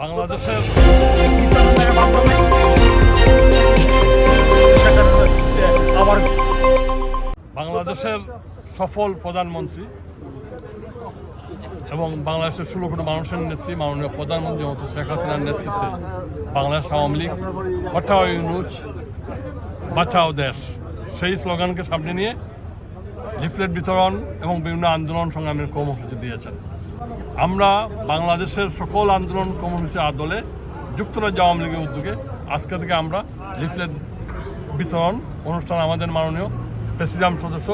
বাংলাদেশের বাংলাদেশের সফল প্রধানমন্ত্রী এবং বাংলাদেশের ষোলো কোটি মানুষের নেত্রী, মাননীয় প্রধানমন্ত্রী মতো শেখ হাসিনার নেতৃত্বে বাংলাদেশ আওয়ামী লীগ হটাও ইউনুজ বাঁচাও দেশ। সেই স্লোগানকে সামনে নিয়ে লিফলেট বিতরণ এবং বিভিন্ন আন্দোলন সংগ্রামের কর্মসূচি দিয়েছেন। আমরা বাংলাদেশের সকল আন্দোলন কর্মসূচি আদলে যুক্তরাজ্য আওয়ামী লীগের উদ্যোগে আজকে থেকে আমরা লিফলেট বিতরণ অনুষ্ঠান আমাদের মাননীয় প্রেসিডাম সদস্য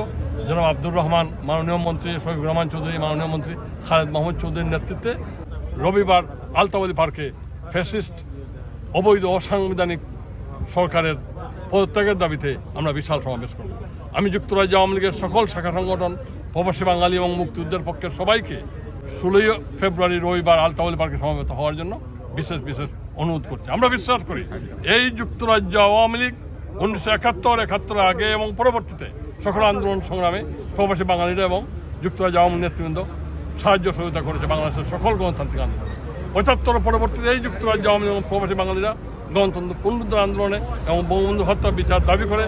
জনাব আব্দুর রহমান, মাননীয় মন্ত্রী শফিক রহমান চৌধুরী, মাননীয় মন্ত্রী খালেদ মাহমুদ চৌধুরীর নেতৃত্বে রবিবার আলতাবাদী পার্কে ফ্যাসিস্ট, অবৈধ অসাংবিধানিক সরকারের পদত্যাগের দাবিতে আমরা বিশাল সমাবেশ করব। আমি যুক্তরাজ্য আওয়ামী লীগের সকল শাখা সংগঠন, প্রবাসী বাঙালি এবং মুক্তিযুদ্ধের পক্ষের সবাইকে ষোলোই ফেব্রুয়ারি রবিবার আলতাবাদী পার্কে সমাবেত হওয়ার জন্য বিশেষ বিশেষ অনুরোধ করছি। আমরা বিশ্বাস করি, এই যুক্তরাজ্য আওয়ামী লীগ উনিশশো একাত্তর একাত্তর আগে এবং পরবর্তীতে সকল আন্দোলন সংগ্রামে প্রবাসী বাঙালিরা এবং যুক্তরাজ্য আওয়ামী নেতৃবৃন্দ সাহায্য সহযোগিতা করেছে বাংলাদেশের সকল গণতান্ত্রিক আন্দোলন। পঁচাত্তর পরবর্তীতে এই যুক্তরাজ্য আওয়ামী এবং প্রবাসী বাঙালিরা গণতন্ত্র পুনরুদ্ধার আন্দোলনে এবং বঙ্গবন্ধু হত্যা বিচার দাবি করে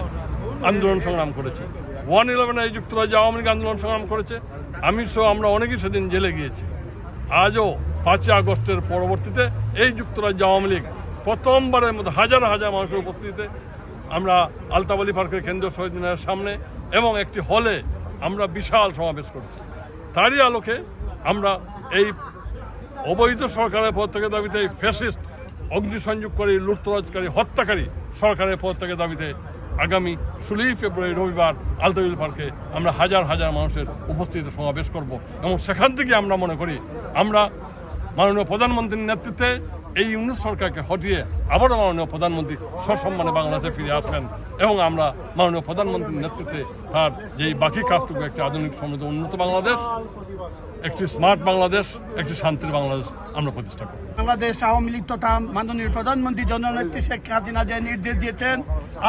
আন্দোলন সংগ্রাম করেছে। ওয়ান ইলেভেনে এই যুক্তরাজ্য আওয়ামী লীগ আন্দোলন সংগ্রাম করেছে। আমি সহ আমরা অনেকেই সেদিন জেলে গিয়েছি। আজও পাঁচই আগস্টের পরবর্তীতে এই যুক্তরাজ্য আওয়ামী লীগ প্রথমবারের মতো হাজার হাজার মানুষের উপস্থিতিতে আমরা আলতাবালি পার্কের কেন্দ্রীয় শহীদ মিনারের সামনে এবং একটি হলে আমরা বিশাল সমাবেশ করেছি। তারই আলোকে আমরা এই অবৈধ সরকারের পদত্যাগের দাবিতে এই ফ্যাসিস্ট অগ্নিসংযোগকারী, লুটতরাজকারী, হত্যাকারী সরকারের পদত্যাগের দাবিতে আগামী ষোলোই ফেব্রুয়ারি রবিবার আলতাবিল পার্কে আমরা হাজার হাজার মানুষের উপস্থিতিতে সমাবেশ করব। এবং সেখান থেকে আমরা মনে করি, আমরা মাননীয় প্রধানমন্ত্রীর নেতৃত্বে এই ইউনুস সরকারকে হটিয়ে আবারও মাননীয় প্রধানমন্ত্রী সসম্মানে বাংলাদেশে ফিরে আসবেন এবং আমরা মাননীয় প্রধানমন্ত্রীর নেতৃত্বে তার যেই বাকি কাজটুকু, একটি আধুনিক সমৃদ্ধ উন্নত বাংলাদেশ, একটি স্মার্ট বাংলাদেশ, একটি শান্তির বাংলাদেশ আমরা প্রতিষ্ঠা করব। বাংলাদেশ আওয়ামী লীগ তথা মাননীয় প্রধানমন্ত্রী জননেত্রী শেখ হাসিনা যে নির্দেশ দিয়েছেন,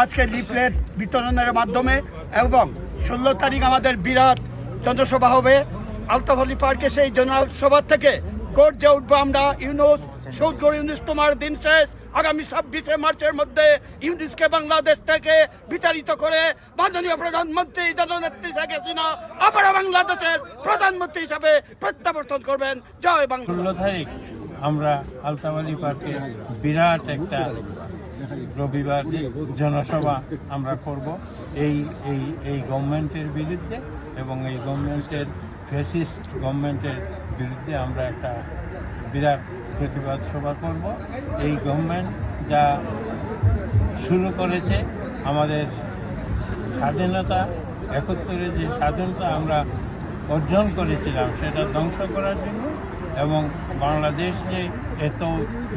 আজকে লিফলেট বিতরণের মাধ্যমে এবং ষোলো তারিখ আমাদের বিরাট জনসভা হবে। আলতাভলি পার্কে সেই জনসভা থেকে কোর্ট যে উঠবো আমরা, ইউনুস। সৌদগর ইউনুস তোমার দিন শেষ। আগামী ছাব্বিশে মার্চের মধ্যে ইউনুসকে বাংলাদেশ থেকে বিতাড়িত করে মাননীয় প্রধানমন্ত্রী জননেত্রী শেখ হাসিনা আবার বাংলাদেশের প্রধানমন্ত্রী হিসাবে প্রত্যাবর্তন করবেন। জয় বাংলা। ষোলো তারিখ আমরা আলতাবালি পার্কে বিরাট একটা রবিবার জনসভা আমরা করব। এই এই এই গভর্নমেন্টের বিরুদ্ধে এবং এই গভর্নমেন্টের ফেসিস্ট গভর্নমেন্টের বিরুদ্ধে আমরা একটা বিরাট প্রতিবাদ সভা করব। এই গভর্নমেন্ট যা শুরু করেছে, আমাদের স্বাধীনতা একত্রে যে স্বাধীনতা আমরা অর্জন করেছিলাম, সেটা ধ্বংস করার জন্য এবং বাংলাদেশ যে এত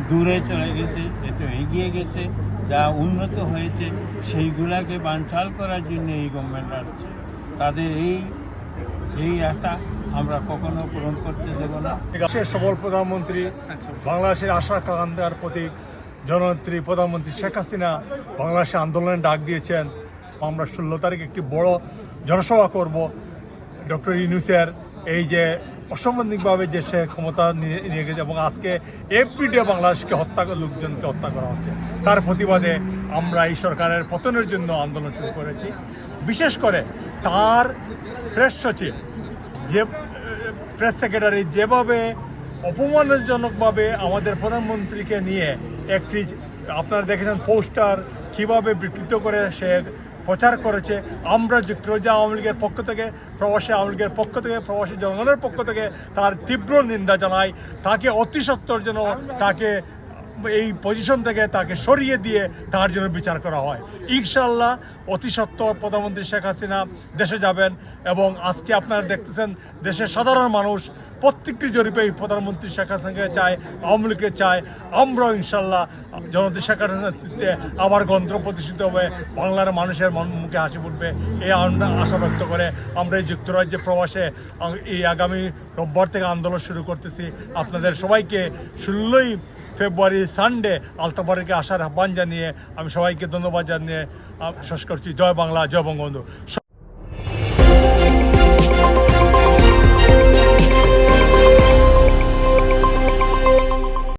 দূরে চলে গেছে, এত এগিয়ে গেছে, যা উন্নত হয়েছে, সেইগুলাকে বানচাল করার জন্য এই গভর্নমেন্ট আসছে। তাদের এই এই আশা আমরা কখনো পূরণ করতে দেব না। সবল প্রধানমন্ত্রী বাংলাদেশের আশা আকাঙ্ক্ষার প্রতীক জননেত্রী প্রধানমন্ত্রী শেখ হাসিনা বাংলাদেশে আন্দোলনের ডাক দিয়েছেন। আমরা ষোলো তারিখ একটি বড় জনসভা করব। ডক্টর ইউনুসের এই যে অসাংবিধানিকভাবে যে সে ক্ষমতা নিয়ে নিয়ে গেছে এবং আজকে এফপিডে বাংলাদেশকে হত্যা লোকজনকে হত্যা করা হচ্ছে। তার প্রতিবাদে আমরা এই সরকারের পতনের জন্য আন্দোলন শুরু করেছি। বিশেষ করে তার প্রেস সচিব যে প্রেস সেক্রেটারি যেভাবে অপমানজনকভাবে আমাদের প্রধানমন্ত্রীকে নিয়ে একটি, আপনারা দেখেছেন পোস্টার কীভাবে বিকৃত করে সে প্রচার করেছে। আমরা যুক্তরাজ্য আওয়ামী লীগের পক্ষ থেকে, প্রবাসী আওয়ামী লীগের পক্ষ থেকে, প্রবাসী জনগণের পক্ষ থেকে তার তীব্র নিন্দা জানাই। তাকে অতি সত্তর যেন তাকে এই পজিশন থেকে তাকে সরিয়ে দিয়ে তার জন্য বিচার করা হয়। ইনশাল্লাহ অতি সত্ত্বর প্রধানমন্ত্রী শেখ হাসিনা দেশে যাবেন এবং আজকে আপনারা দেখতেছেন দেশের সাধারণ মানুষ প্রত্যেকটি জরিপেই প্রধানমন্ত্রী শেখ হাসিনাকে চায়, আওয়ামী লীগকে চায়। আমরাও ইনশাল্লাহ জনতা শেখ হাসিনার নেতৃত্বে আবার গন্ত্র প্রতিষ্ঠিত হবে। বাংলার মানুষের মন মুখে হাসি ফুটবে। এই আশা ব্যক্ত করে আমরা এই যুক্তরাজ্যে প্রবাসে এই আগামী রোববার থেকে আন্দোলন শুরু করতেছি। আপনাদের সবাইকে ষোলোই ফেব্রুয়ারি সানডে আলতাপাড়িকে আসার আহ্বান জানিয়ে আমি সবাইকে ধন্যবাদ জানিয়ে শেষ করছি। জয় বাংলা, জয় বঙ্গবন্ধু।